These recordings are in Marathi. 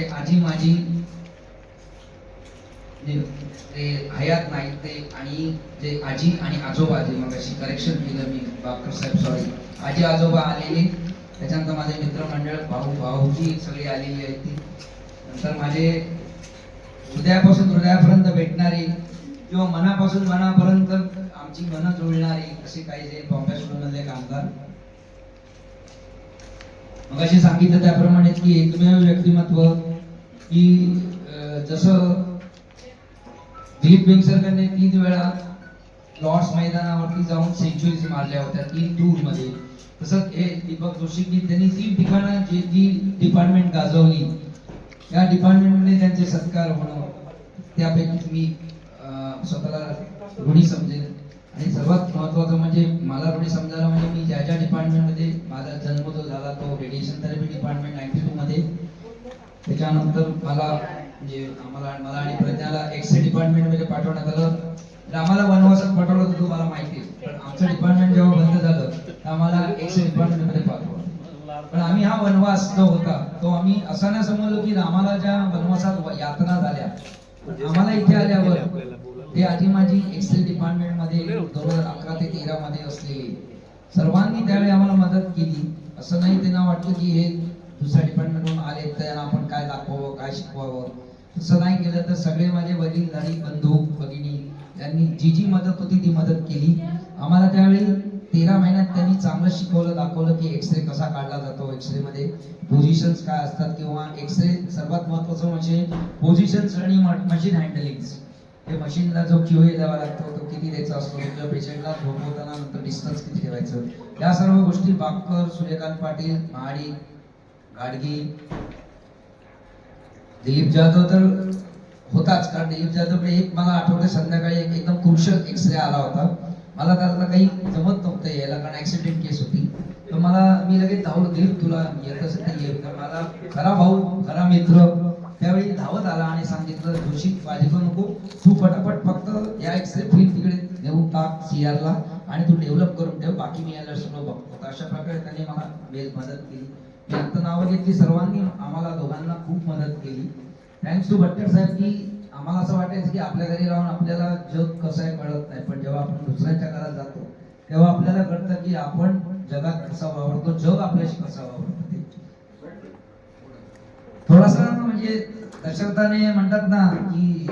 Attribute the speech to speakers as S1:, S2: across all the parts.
S1: माझे आजी माझी ते हयात नाही ते आणि जे आजी आणि आजोबा जे मग अशी करेक्शन केलं मी बापकर साहेब सॉरी आजी आजोबा आलेले. त्याच्यानंतर माझे मित्रमंडळ भाऊ भाऊजी सगळी आलेली आहेत ती. नंतर माझे हृदयापासून हृदयापर्यंत भेटणारी किंवा मनापासून मनापर्यंत आमची मनं जुळणारी असे काही जे बॉम्बे स्कूलमधले कामगार. मग अशी सांगितलं त्याप्रमाणे की एकमेव व्यक्तिमत्व की जसं दिलीप वेंगसरकरने तीन वेळा लॉर्ड्स मैदानावरती जाऊन सेंचुरीज मारल्या होत्या तीन टूरमध्ये. तसंच हे दीपक जोशींनी त्यांनी तीन ठिकाणं जी जी डिपार्टमेंट गाजवली त्या डिपार्टमेंटमध्ये त्यांचे सत्कार होणं त्यापैकी मी स्वतःला ऋणी समजेल आणि सर्वात महत्वाचं म्हणजे मला ऋणी समजायला म्हणजे मी ज्या ज्या डिपार्टमेंटमध्ये माझा जन्म जो झाला तो रेडिएशन थेरपी डिपार्टमेंट नाईन्टी त्याच्यानंतर मला म्हणजे आम्हाला मला आणि प्रज्ञाला एक्सरे डिपार्टमेंटमध्ये पाठवण्यात आलं. तर आम्हाला वनवासात पाठवलं होतं तुम्हाला माहिती आहे. पण आमचं डिपार्टमेंट जेव्हा बंद झालं तर आम्हाला एक्सरे डिपार्टमेंटमध्ये पाठवलं. पण आम्ही हा वनवास जो होता तो आम्ही असा नाही समजलो की आम्हाला ज्या वनवासात यातना झाल्या आम्हाला इथे आल्यावर ते आधी माझी एक्सेल डिपार्टमेंटमध्ये दोन हजार अकरा ते तेरा मध्ये असलेली. सर्वांनी त्यावेळी आम्हाला मदत केली. असं नाही त्यांना वाटलं की हे दुसऱ्या डिपार्टमेंटवरून आले तर त्यांना आपण काय दाखवावं काय शिकवावं? तसं नाही केलं तर सगळे माझे वडीलधारी बंधू भगिनी त्यांनी जी जी मदत होती ती मदत केली. आम्हाला त्यावेळी तेरा महिन्यात त्यांनी चांगलं शिकवलं दाखवलं की एक्सरे कसा काढला जातो एक्सरे मध्ये. पोझिशन्स काय असतात किंवा एक्सरे सर्वात महत्वाचं म्हणजे पोझिशन्स आणि मशीन हँडलिंग हे मशीनला जो क्यू ए द्यावा लागतो तो किती द्यायचा असतो किंवा पेशंटला झोपवताना नंतर डिस्टन्स किती ठेवायचं? या सर्व गोष्टी बापकर सूर्यकांत पाटील आणि गाडगी दिलीप जाधव तर होताच कारण दिलीप जाधवकडे एक मला आठवतं संध्याकाळी एक एकदम कुशल एक्सरे आला होता. मला त्याला काही जमत नव्हतं यायला कारण ऍक्सिडेंट केस होती. तर मला मी लगेच धावून दिलीप तुला येत असेल तर ये तर मला खरा भाऊ खरा मित्र त्यावेळी धावत आला आणि सांगितलं जोशी काळजी करू नको. तू फटाफट फक्त या एक्सरे फिल्म तिकडे देऊ टाक सीआरला ला आणि तू डेव्हलप करून ठेव. बाकी मी याला सगळं बघतो. अशा प्रकारे त्यांनी मला मदत केली. मी आता नावं घेतली सर्वांनी. आम्हाला दोघांना खूप मदत केली. थँक्स टू भट्टर साहेब की आम्हाला असं वाटायचं की आपल्या घरी राहून आपल्याला जग कसं आहे कळत नाही. पण जेव्हा आपण दुसऱ्याच्या घरात जातो तेव्हा आपल्याला कळतं की आपण जगात कसा वावरतो जग आपल्याशी कसा वावरतो थोडासा म्हणजे दशरथाने म्हणतात ना की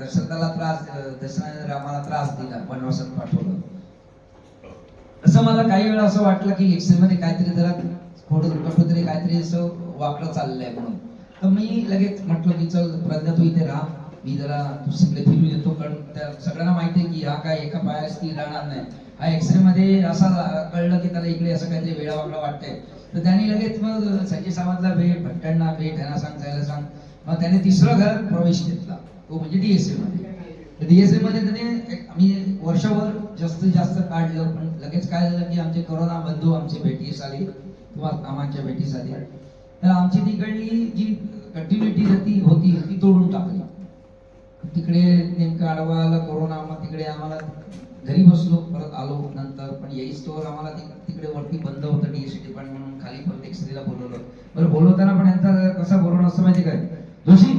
S1: दशरथाला त्रास दशरथाने रामाला त्रास दिला वनवासात पाठवलं. तसं मला काही वेळा असं वाटलं की एक्सेल मध्ये काहीतरी जरा थोडं कुठं तरी काहीतरी असं वाकडं चाललंय म्हणून. तर मी लगेच म्हटलं की चल प्रज्ञा तू इथे राहा. मी जरा दुसरीकडे फिरू देतो कारण त्या सगळ्यांना माहिती आहे की हा काय एका पाया स्थिर राहणार नाही. हा एक्सरे मध्ये असा कळलं की त्याला इकडे असं काहीतरी वेळा वागडा वाटतंय. तर त्यांनी लगेच मग संजय सावंतला भेट भट्टांना भेट ह्यांना सांग त्याला सांग. मग त्याने तिसरं घरात प्रवेश घेतला. तो म्हणजे डीएसए मध्ये. डीएसए मध्ये त्याने आम्ही वर्षभर जास्तीत जास्त काढलं. पण लगेच काय झालं की आमचे करोना बंधू आमची भेटीस आली. किंवा कामांच्या भेटीसाठी. तर आमची तिकडली जी कंटिन्युटी होती होती ती तोडून टाकली. तिकडे नेमकं आडवा आला कोरोना मग तिकडे आम्हाला घरी बसलो परत आलो नंतर. पण येई स्टोअर आम्हाला तिकडे वरती बंद होतं डीएससी डिपार्टमेंट म्हणून. खाली पण एक्सरेला बोलवलं. बरं बोलवताना पण यांचा कसा बोलवणं असतं माहिती काय? जोशी!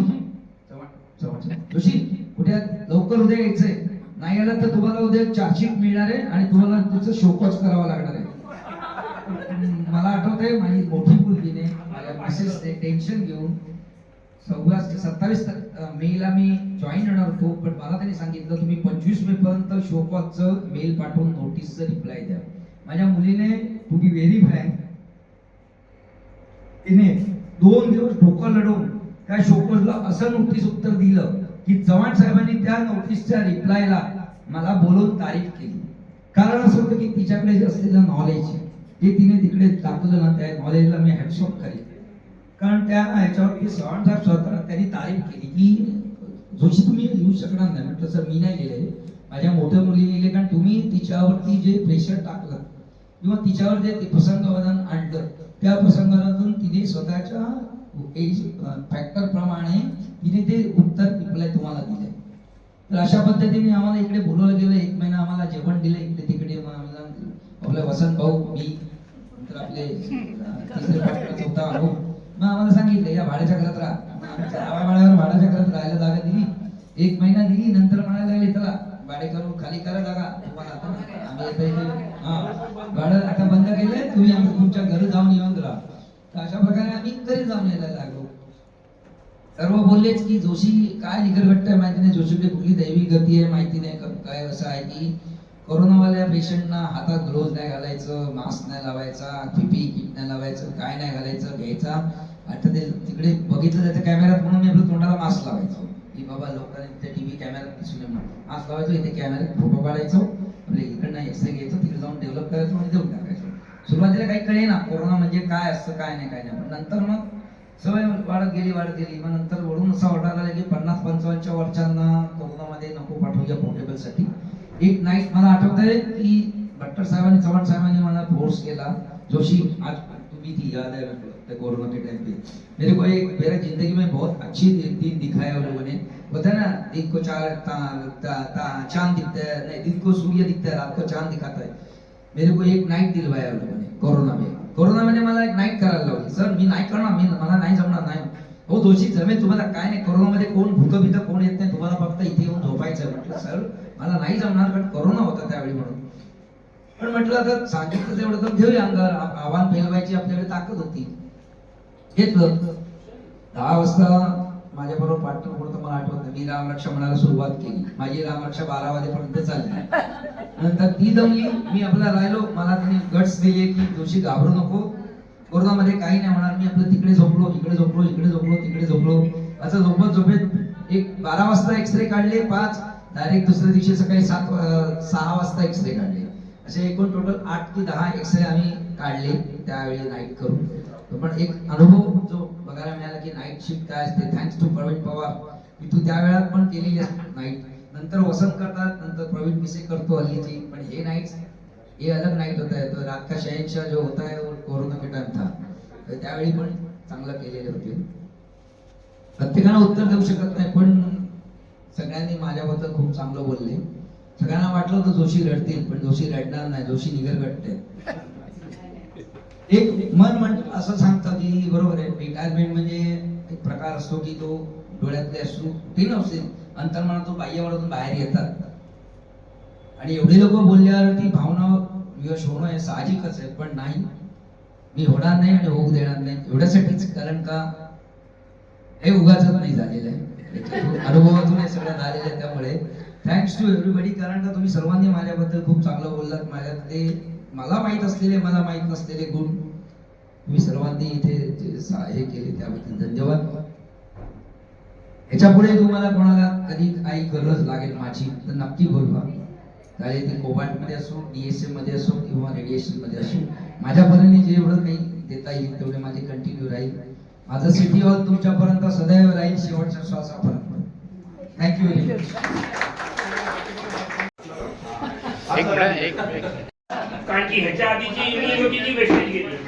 S1: जोशी कुठे लवकर उद्या यायचंय. नाही आलं तर तुम्हाला उद्या चार्जशीट मिळणार आहे आणि तुम्हाला त्याचं शोकॉच करावा लागणार आहे. मला आठवतंय माझी मोठी मुलगीने माझ्या मिसेस टेन्शन घेऊन सव्वा सत्तावीस मेला मी जॉईन होणार होतो पण मला त्यांनी सांगितलं तुम्ही पंचवीस मे पर्यंत शोकॉचं मेल पाठवून नोटीसचं रिप्लाय द्या. माझ्या मुलीने टू बी व्हेरी फ्रँक तिने दोन दिवस डोकं लढवून त्या शोकॉजला असं नोटीस उत्तर दिलं की चव्हाण साहेबांनी त्या नोटीसच्या रिप्लायला मला बोलवून तारीफ केली. कारण असं होतं की तिच्याकडे असलेलं नॉलेज हे तिने तिकडे टाकलं ना त्या नॉलेजला मी हॅट्सऑफ करेन कारण त्या ह्याच्यावरती चव्हाण साहेब स्वतः त्यांनी तारीफ केली की जोशी तुम्ही लिहू शकणार नाही. म्हटलं सर मी नाही लिहिले माझ्या मोठ्या मुली लिहिले कारण तुम्ही तिच्यावरती जे प्रेशर टाकलं किंवा तिच्यावर जे प्रसंगवादन आणलं त्या प्रसंगातून तिने स्वतःच्या एज फॅक्टर प्रमाणे तिने ते उत्तर रिप्लाय तुम्हाला दिले. तर अशा पद्धतीने आम्हाला इकडे बोलवलं गेलं. एक महिना आम्हाला जेवण दिलं इकडे तिकडे आपलं आम्हाला वसंत भाऊ आपले अं, तिसरे मग आम्हाला सांगितलं या भाड्याच्या घरात आमच्या आवाबाळावर भाड्याच्या घरात राहायला जागा दिली. एक महिना दिली नंतर म्हणायला लागले चला भाडे करून खाली करा जागा. तुम्हाला आता आम्ही आता इथे हा भाडं आता बंद केलंय तुम्ही आम्ही तुमच्या घरी जाऊन येऊन राहा. तर अशा प्रकारे आम्ही घरी जाऊन यायला लागलो. सर्व बोललेच की जोशी काय निगरगट्ट आहे माहिती नाही जोशीकडे कुठली दैवी गती आहे माहिती नाही काय असं आहे की कोरोनावाल्या पेशंटना हातात ग्लोव्ह नाही घालायचं मास्क नाही लावायचा पीपी किट नाही लावायचं काय नाही घालायचं घ्यायचा. आता ते तिकडे बघितलं जातं कॅमेऱ्यात म्हणून मी आपलं तोंडाला मास्क लावायचो. की बाबा लोकांनी त्या टीव्ही कॅमेऱ्यात दिसू नये म्हणून. मास्क लावायचो इथे कॅमेऱ्यात फोटो काढायचो. आपले इकडनं एक्सरे घ्यायचो तिकडे जाऊन डेव्हलप करायचो आणि देऊन टाकायचो. सुरुवातीला काही कळे ना कोरोना म्हणजे काय असतं काय नाही काय नाही. पण नंतर मग सवय वाढत गेली वाढत गेली. मग नंतर वळून असं वाटायला लागलं की पन्नास पंचावन्नच्या वर्षांना कोरोनामध्ये नको पाठवूया पोर्टेबलसाठी. एक नाईट मला आठवत आहे की भट्टर साहेबांनी चव्हाण साहेबांनी मला फोर्स केला. जोशी आज तुम्ही थी याद है मेरे कोरोना के टाइम पे. मेरे को एक मेरा जिंदगी में बहुत अच्छी दिन दिखाया उन लोगों ने. होता है ना दिन को चार ता, ता, ता, चांद दिखता है नहीं दिन को सूर्य दिखता है रात को चांद दिखाता है. मेरे को एक नाईट दिलवाया उन लोगों ने कोरोना में. कोरोना मध्ये मला एक नाईट करायला लावली. सर मी नाही करणार मी मला नाही जमणार नाही. हो दोषी जमेल तुम्हाला काय नाही कोरोनामध्ये कोण भूक भीत कोण येत नाही तुम्हाला फक्त इथे येऊन झोपायचं म्हटलं सर मला नाही जमणार कारण कोरोना होता त्यावेळी म्हणून. पण म्हटलं तर सांगितलं तेवढं तर घेऊया अंगावर आव्हान फेलवायची आपल्याकडे ताकद होती. घेतलं. दहा वाजता माझ्या बरोबर पार्टनर मला आठवत. मी रामरक्षा म्हणायला सुरुवात केली. माझी रामरक्षा बारा वाजेपर्यंत चालली. नंतर ती जमली. मी आपला राहिलो. मला त्यांनी गट्स दिले की जोशी घाबरू नको. कोरोनामध्ये काही नाही होणार. मी आपलं तिकडे झोपलो इकडे झोपलो इकडे झोपलो तिकडे झोपलो. असं झोपत झोपेत एक बारा वाजता एक्सरे काढले पाच. डायरेक्ट दुसऱ्या दिवशी सकाळी सात सहा वाजता एक्सरे काढले. असे एकूण टोटल आठ ते दहा एक्सरे आम्ही काढले. त्यावेळी नाईट करून. पण एक अनुभव जो बघायला मिळाला की नाईट शिफ्ट काय असते थँक्स टू प्रवीण पवार. मी तू त्या वेळात पण केलेली नाईट नंतर वसंत करतात नंतर प्रवीण मिसे करतो हल्लीची. पण हे नाईट हे अलग नाईट होता. है तो रात का शहनशाह जो होता है वो कोरोना के टाइम था. तर त्यावेळी पण चांगलं केलेले होते. प्रत्येकाला उत्तर देऊ शकत नाही पण सगळ्यांनी माझ्याबद्दल खूप चांगलं बोलले. सगळ्यांना वाटलं होतं जोशी रडतील पण जोशी रडणार नाही जोशी घडते एक मन म्हण असं सांगतं की बरोबर आहे रिटायरमेंट म्हणजे एक प्रकार असतो की तो डोळ्यातले असू ते नसते अंतर्मनातून बाह्यवरातून बाहेर येतात. आणि एवढे लोक बोलल्यावर ती भावना यश होणं हे साहजिकच आहे पण नाही. मी होणार नाही आणि होऊ देणार नाही एवढ्यासाठीच कारण का हे उगाच नाही झालेलं आहे. अनुभवातून हे सगळं आहे त्यामुळे. थँक्स टू एव्हरीबडी कारण का तुम्ही सर्वांनी माझ्याबद्दल खूप चांगलं बोललात. माझ्यातले मला माहीत असलेले मला माहीत नसलेले गुण तुम्ही सर्वांनी इथे हे केले त्याबद्दल धन्यवाद. ह्याच्या पुढे तुम्हाला कोणाला कधी काही गरज लागेल माझी तर नक्की बोलवा. चालेल ते कोबाल्टमध्ये असो डीएसएममध्ये असो किंवा रेडिएशनमध्ये असो माझ्या परीने काही देता येईल तेवढे माझे कंटिन्यू राहील. माझं सिटी हॉल तुमच्यापर्यंत सदैव राहील शेवटच्या श्वासापर्यंत. थँक्यू व्हेरी मच
S2: कारण की ह्याच्या आधीची वेस्टेज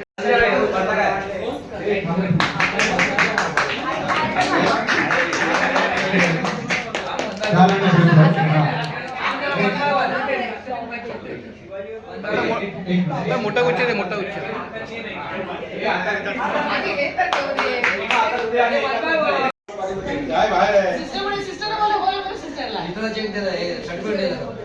S3: मोठा उच्च मोठा उच्च
S4: काय बाहेर आहे
S5: सिस्टरमुळे सिस्टरला
S1: हे सर्टिफिकेट